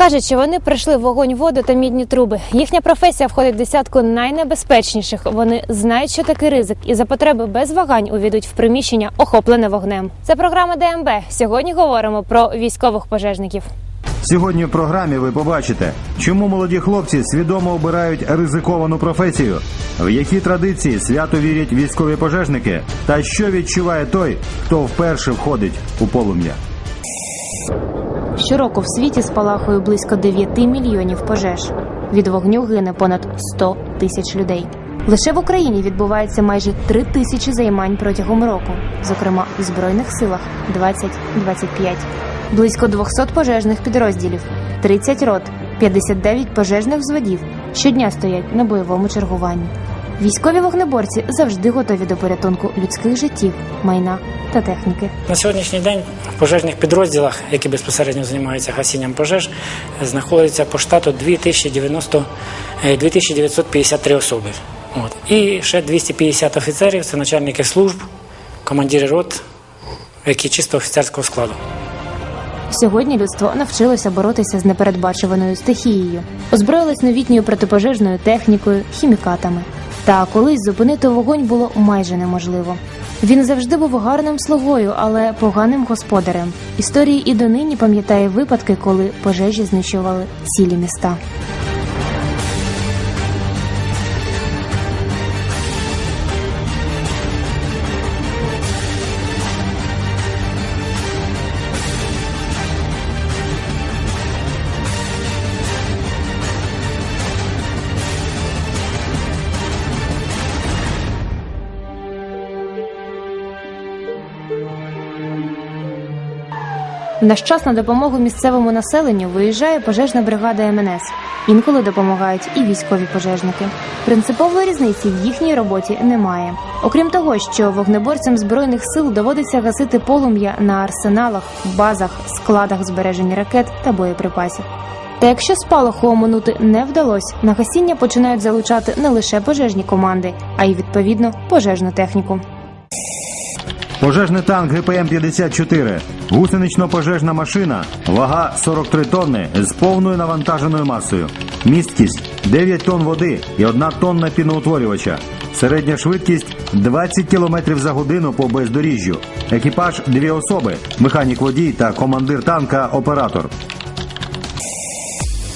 Кажуть, що вони пройшли вогонь, воду та мідні труби. Їхня професія входить в десятку найнебезпечніших. Вони знають, що таке ризик, і за потреби без вагань увійдуть в приміщення, охоплене вогнем. Це програма ДМБ. Сьогодні говоримо про військових пожежників. Сьогодні в програмі ви побачите, чому молоді хлопці свідомо обирають ризиковану професію, в які традиції свято вірять військові пожежники, та що відчуває той, хто вперше входить у полум'я. Щороку в світі спалахує близько 9 мільйонів пожеж. Від вогню гине понад 100 тисяч людей. Лише в Україні відбувається майже 3 тисячі займань протягом року, зокрема в збройних силах 20-25. Близько 200 пожежних підрозділів, 30 рот, 59 пожежних взводів щодня стоять на бойовому чергуванні. Військові вогнеборці завжди готові до порятунку людських життів, майна та техніки. На сьогоднішній день в пожежних підрозділах, які безпосередньо займаються гасінням пожеж, знаходиться по штату 2090, е, 2953 особи. От. І ще 250 офіцерів це начальники служб, командири рот, які чисто офіцерського складу. Сьогодні людство навчилося боротися з непередбачуваною стихією, озброїлось новітньою протипожежною технікою, хімікатами. Та колись зупинити вогонь було майже неможливо. Він завжди був гарним слугою, але поганим господарем. Історії і донині пам'ятає випадки, коли пожежі знищували цілі міста. Наш час на допомогу місцевому населенню виїжджає пожежна бригада МНС. Інколи допомагають і військові пожежники. Принципової різниці в їхній роботі немає. Окрім того, що вогнеборцям збройних сил доводиться гасити полум'я на арсеналах, базах, складах збереження ракет та боєприпасів. Та якщо спалаху оминути не вдалося, на гасіння починають залучати не лише пожежні команди, а й відповідно пожежну техніку. Пожежний танк ГПМ-54, гусенично-пожежна машина, вага 43 тонни з повною навантаженою масою, місткість 9 тонн води і 1 тонна піноутворювача, середня швидкість 20 км за годину по бездоріжжю, екіпаж дві особи, механік водій та командир танка оператор.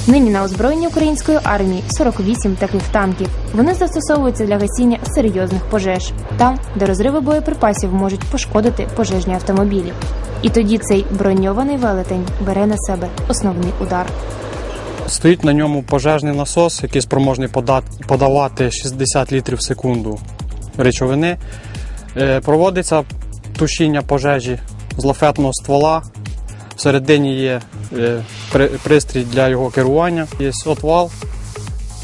Нині на озброєнні української армії 48 таких танків. Вони застосовуються для гасіння серйозних пожеж, там, де розриви боєприпасів можуть пошкодити пожежні автомобілі. І тоді цей броньований велетень бере на себе основний удар. Стоїть на ньому пожежний насос, який спроможний подавати 60 літрів в секунду речовини. Е, Проводиться тушіння пожежі з лафетного ствола. Всередині є е, пристрій для його керування. Є отвал,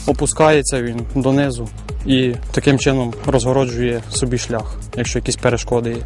опускається він донизу і таким чином розгороджує собі шлях, якщо якісь перешкоди є.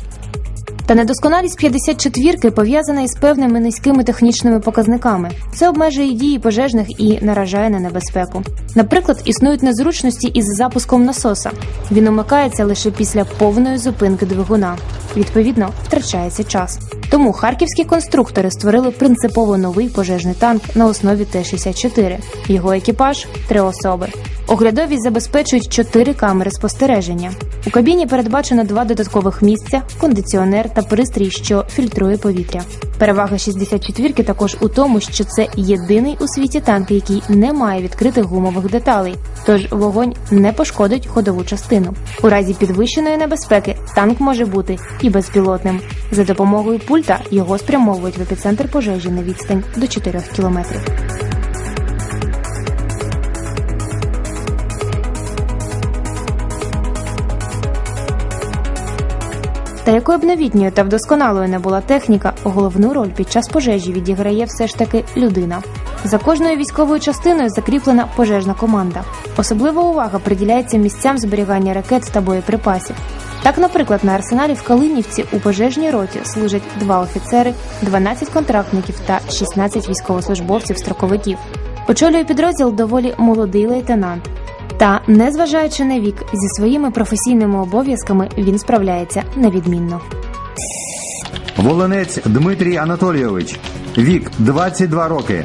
Та недосконалість 54-ки пов'язана із певними низькими технічними показниками. Це обмежує дії пожежних і наражає на небезпеку. Наприклад, існують незручності із запуском насоса. Він умикається лише після повної зупинки двигуна. Відповідно, втрачається час. Тому харківські конструктори створили принципово новий пожежний танк на основі Т-64. Його екіпаж три особи. Оглядовість забезпечують чотири камери спостереження. У кабіні передбачено два додаткових місця, кондиціонер та пристрій, що фільтрує повітря. Перевага 64-ки також у тому, що це єдиний у світі танк, який не має відкритих гумових деталей, тож вогонь не пошкодить ходову частину. У разі підвищеної небезпеки танк може бути і безпілотним. За допомогою пульта його спрямовують в епіцентр пожежі на відстань до 4 кілометрів. Та якою б новітньою та вдосконалою не була техніка, головну роль під час пожежі відіграє все ж таки людина. За кожною військовою частиною закріплена пожежна команда. Особлива увага приділяється місцям зберігання ракет та боєприпасів. Так, наприклад, на арсеналі в Калинівці у пожежній роті служать два офіцери, 12 контрактників та 16 військовослужбовців-строковиків. Очолює підрозділ доволі молодий лейтенант. Та, незважаючи на вік, зі своїми професійними обов'язками він справляється невідмінно. Волинець Дмитрій Анатолійович, вік 22 роки,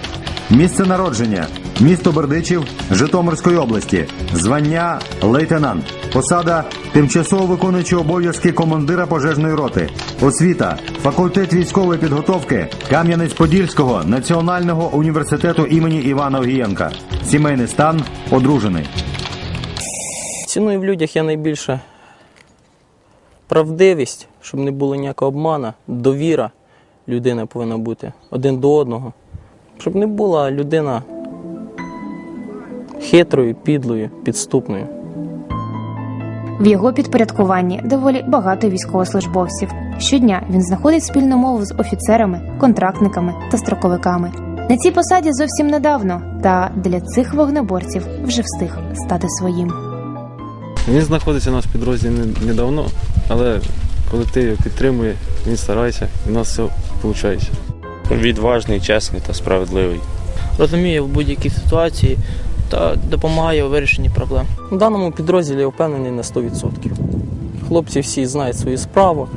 Місце народження місто Бердичів Житомирської області. Звання лейтенант. Посада тимчасово виконуючий обов'язки командира пожежної роти. Освіта. Факультет військової підготовки Кам'янець-Подільського Національного університету імені Івана Огієнка. Сімейний стан одружений. Ціную в людях я найбільше правдивість, щоб не було ніякого обмана, довіра людини повинна бути один до одного. Щоб не була людина хитрою, підлою, підступною. В його підпорядкуванні доволі багато військовослужбовців. Щодня він знаходить спільну мову з офіцерами, контрактниками та строковиками. На цій посаді зовсім недавно, та для цих вогнеборців вже встиг стати своїм. Він знаходиться у нас в підрозділі недавно, але колектив його підтримує, він старається, і у нас все виходить. Відважний, чесний та справедливий. розуміє в будь-якій ситуації та допомагає у вирішенні проблем. В даному підрозділі я впевнений на 100%. Хлопці всі знають свою справу,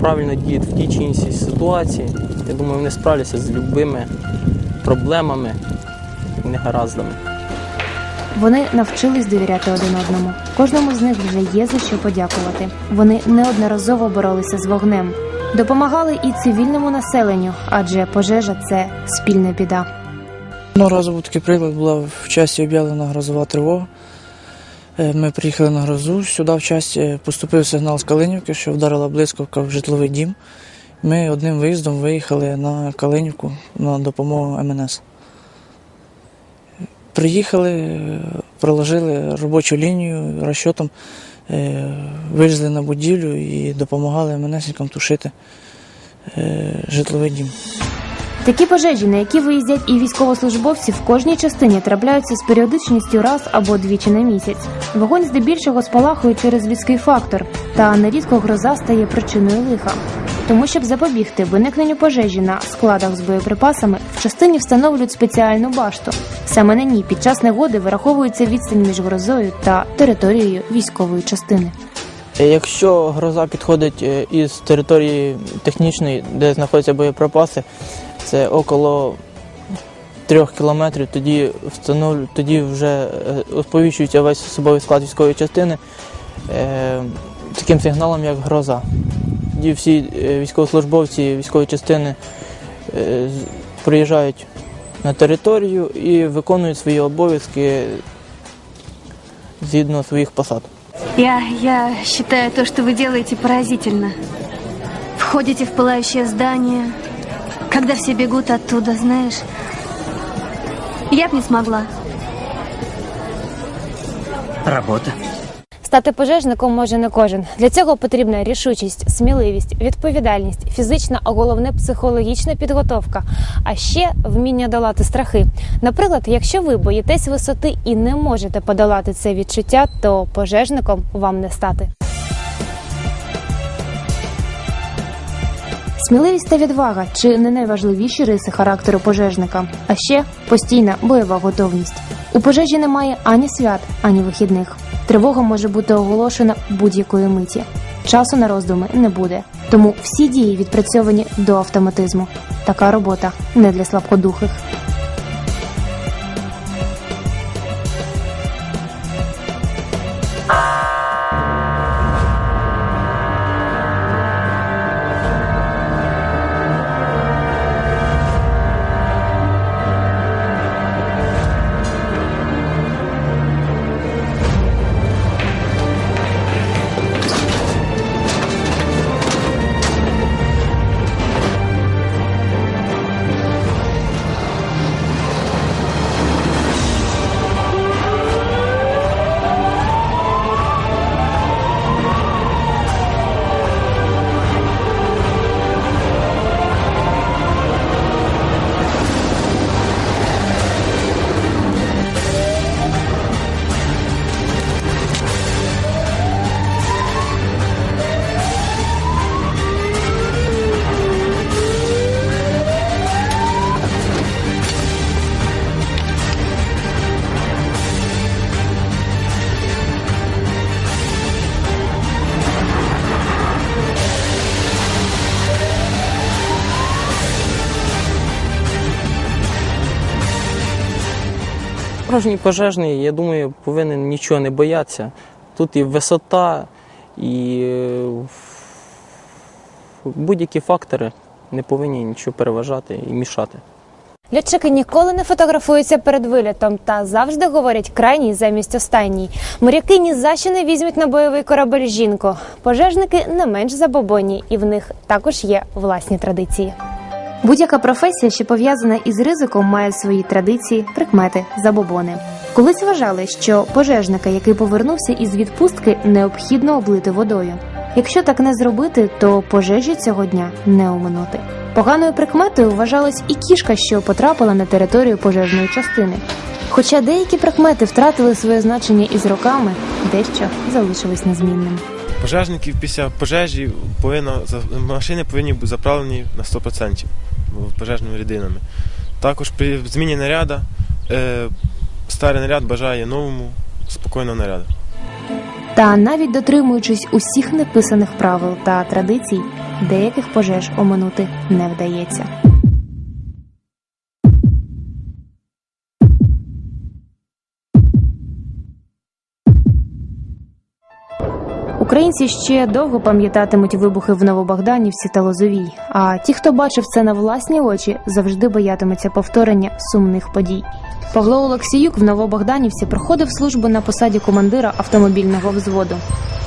правильно діють в тій чи іншій ситуації. Я думаю, вони справляться з любими проблемами і негараздами. Вони навчились довіряти один одному. Кожному з них вже є за що подякувати. Вони неодноразово боролися з вогнем, допомагали і цивільному населенню, адже пожежа це спільна біда. Ну, був такий приклад, була в часі об'явлена грозова тривога. Е, Ми приїхали на грозу, сюди в часі поступив сигнал з Калинівки, що вдарила блискавка в житловий дім. Ми одним виїздом виїхали на Калинівку на допомогу МНС. Приїхали, е, проложили робочу лінію розчотом, е, вилізли на будівлю і допомагали МНСникам тушити е, житловий дім. Такі пожежі, на які виїздять і військовослужбовці, в кожній частині трапляються з періодичністю раз або двічі на місяць. Вогонь здебільшого спалахує через людський фактор, та нерідко гроза стає причиною лиха. Тому, щоб запобігти виникненню пожежі на складах з боєприпасами, в частині встановлюють спеціальну башту. Саме на ній під час негоди вираховується відстань між грозою та територією військової частини. Е, Якщо гроза підходить е, із території технічної, де знаходяться боєприпаси, це около трьох кілометрів, тоді встановлю, тоді вже е, сповіщується весь особовий склад військової частини е, таким сигналом, як гроза. Тоді всі е, військовослужбовці військової частини е, приїжджають на територію і виконують свої обов'язки згідно своїх посад. Я, я считаю то, что вы делаете поразительно. Входите в пылающее здание, когда все бегут оттуда, знаешь. Я б не смогла. Работа. Стати пожежником може не кожен. Для цього потрібна рішучість, сміливість, відповідальність, фізична, а головне психологічна підготовка, а ще вміння долати страхи. Наприклад, якщо ви боїтесь висоти і не можете подолати це відчуття, то пожежником вам не стати. Сміливість та відвага чи не найважливіші риси характеру пожежника, а ще постійна бойова готовність. У пожежі немає ані свят, ані вихідних. Тривога може бути оголошена будь-якої миті. Часу на роздуми не буде, тому всі дії відпрацьовані до автоматизму. Така робота не для слабкодухих. Справжній пожежний, я думаю, повинен нічого не боятися. Тут і висота, і е, будь-які фактори не повинні нічого переважати і мішати. Льотчики ніколи не фотографуються перед вилітом та завжди говорять крайній замість останній. Моряки ні за що не візьмуть на бойовий корабель жінку. Пожежники не менш забобонні, і в них також є власні традиції. Будь-яка професія, що пов'язана із ризиком, має свої традиції, прикмети, забобони. Колись вважали, що пожежника, який повернувся із відпустки, необхідно облити водою. Якщо так не зробити, то пожежі цього дня не оминути. Поганою прикметою вважалась і кішка, що потрапила на територію пожежної частини. Хоча деякі прикмети втратили своє значення із роками, дещо залишилось незмінним. Пожежників після пожежі повинно за- машини повинні бути заправлені на 100% пожежними рідинами. Також при зміні наряду е, старий наряд бажає новому спокійного наряду. Та навіть дотримуючись усіх неписаних правил та традицій, деяких пожеж оминути не вдається. Українці ще довго пам'ятатимуть вибухи в Новобогданівці та Лозовій. А ті, хто бачив це на власні очі, завжди боятимуться повторення сумних подій. Павло Олексіюк в Новобогданівці проходив службу на посаді командира автомобільного взводу.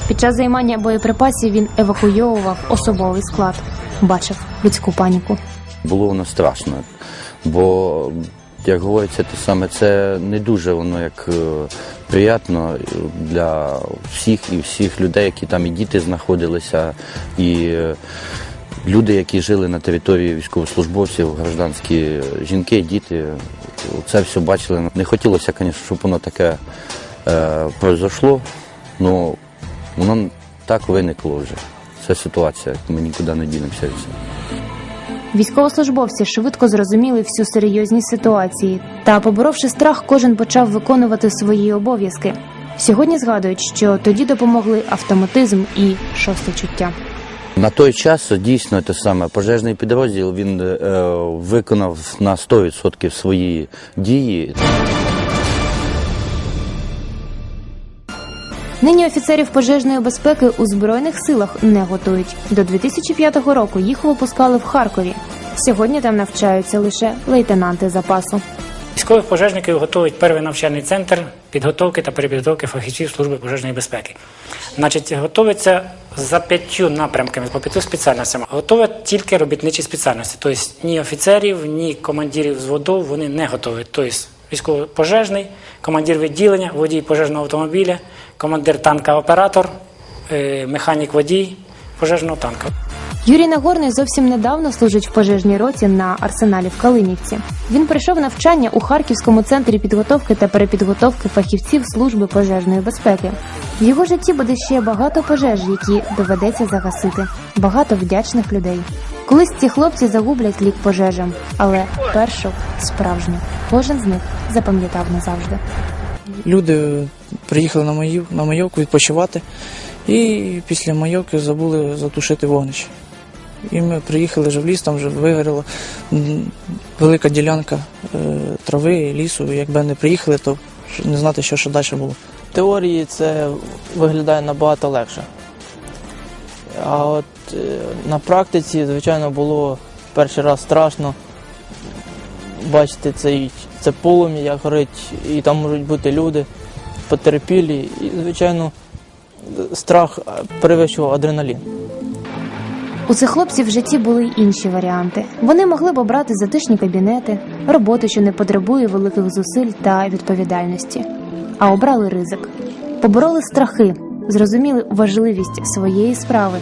Під час займання боєприпасів він евакуйовував особовий склад, бачив людську паніку. Було воно страшно, бо, як говориться, те саме це не дуже воно як е, приємно для всіх і всіх людей, які там і діти знаходилися, і люди, які жили на території військовослужбовців, гражданські жінки, діти, це все бачили. Не хотілося, звісно, щоб воно таке е, произошло, але воно так виникло вже. Це ситуація, ми нікуди не дінемося. Військовослужбовці швидко зрозуміли всю серйозність ситуації, та, поборовши страх, кожен почав виконувати свої обов'язки. Сьогодні згадують, що тоді допомогли автоматизм і шосте чуття. На той час дійсно те саме пожежний підрозділ він е, виконав на 100% свої дії. Нині офіцерів пожежної безпеки у збройних силах не готують. До 2005 року їх випускали в Харкові. Сьогодні там навчаються лише лейтенанти запасу. Військових пожежників готують перший навчальний центр підготовки та перепідготовки фахівців служби пожежної безпеки. Значить, готуються за п'ятью напрямками по п'яти спеціальностям. Готові тільки робітничі спеціальності. Тобто ні офіцерів, ні командирів взводів вони не готові. Тобто військово-пожежний, командир відділення, водій пожежного автомобіля, командир танка оператор, е, механік водій пожежного танка. Юрій Нагорний зовсім недавно служить в пожежній роті на арсеналі в Калинівці. Він пройшов навчання у Харківському центрі підготовки та перепідготовки фахівців служби пожежної безпеки. В його житті буде ще багато пожеж, які доведеться загасити, багато вдячних людей. Колись ці хлопці загублять лік пожежам, але першу справжню кожен з них запам'ятав назавжди. Люди приїхали на маю, на майовку відпочивати, і після майовки забули затушити вогнище. І ми приїхали вже в ліс, там вже вигоріла велика ділянка е, трави, лісу. Якби не приїхали, то не знати, що ще далі було. В теорії це виглядає набагато легше. А от е, на практиці, звичайно, було перший раз страшно бачити цей, це полум'я, горить, і там можуть бути люди потерпілі. І, звичайно, страх перевищував адреналін. У цих хлопців в житті були й інші варіанти. Вони могли б обрати затишні кабінети, роботу, що не потребує великих зусиль та відповідальності, а обрали ризик, побороли страхи, зрозуміли важливість своєї справи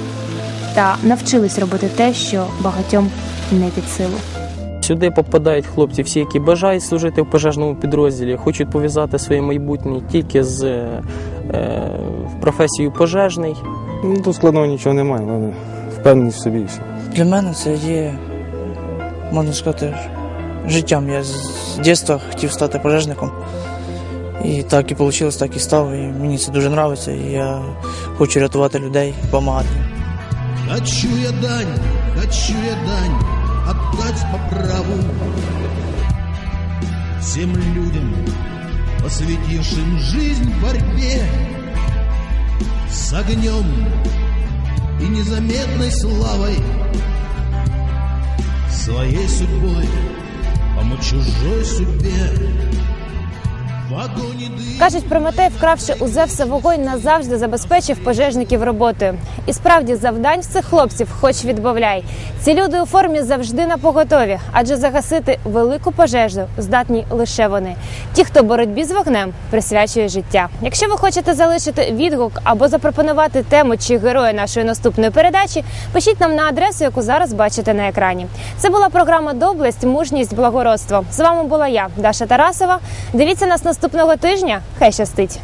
та навчились робити те, що багатьом не під силу. Сюди попадають хлопці, всі, які бажають служити в пожежному підрозділі, хочуть пов'язати своє майбутнє тільки з е, е, професією пожежний. Ну, тут складного нічого немає, але впевненість в собі і все. Для мене це є, можна сказати, життям. Я з дитинства хотів стати пожежником. І так і вийшло, так і став. І мені це дуже подобається. І я хочу рятувати людей, допомагати. Хочу я дань, хочу я дань отдать по праву всем людям, посвятившим жизнь борьбе с огнем и незаметной славой, своей судьбой помочь чужой судьбе. Кажуть, Прометей, вкравши у Зевса вогонь, назавжди забезпечив пожежників роботою. І справді завдань цих хлопців, хоч відбавляй. Ці люди у формі завжди на поготові, адже загасити велику пожежу здатні лише вони. Ті, хто боротьбі з вогнем, присвячує життя. Якщо ви хочете залишити відгук або запропонувати тему чи героя нашої наступної передачі, пишіть нам на адресу, яку зараз бачите на екрані. Це була програма Доблесть, мужність, благородство. З вами була я, Даша Тарасова. Дивіться нас наступного тижня. Хай щастить!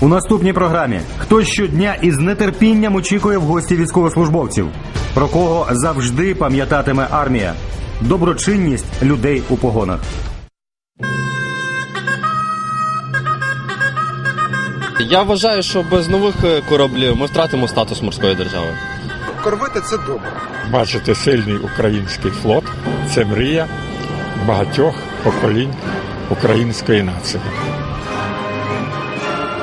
У наступній програмі хто щодня із нетерпінням очікує в гості військовослужбовців, про кого завжди пам'ятатиме армія, доброчинність людей у погонах. Я вважаю, що без нових е, кораблів ми втратимо статус морської держави. Корвети це добре. Бачити сильний український флот це мрія багатьох поколінь української нації.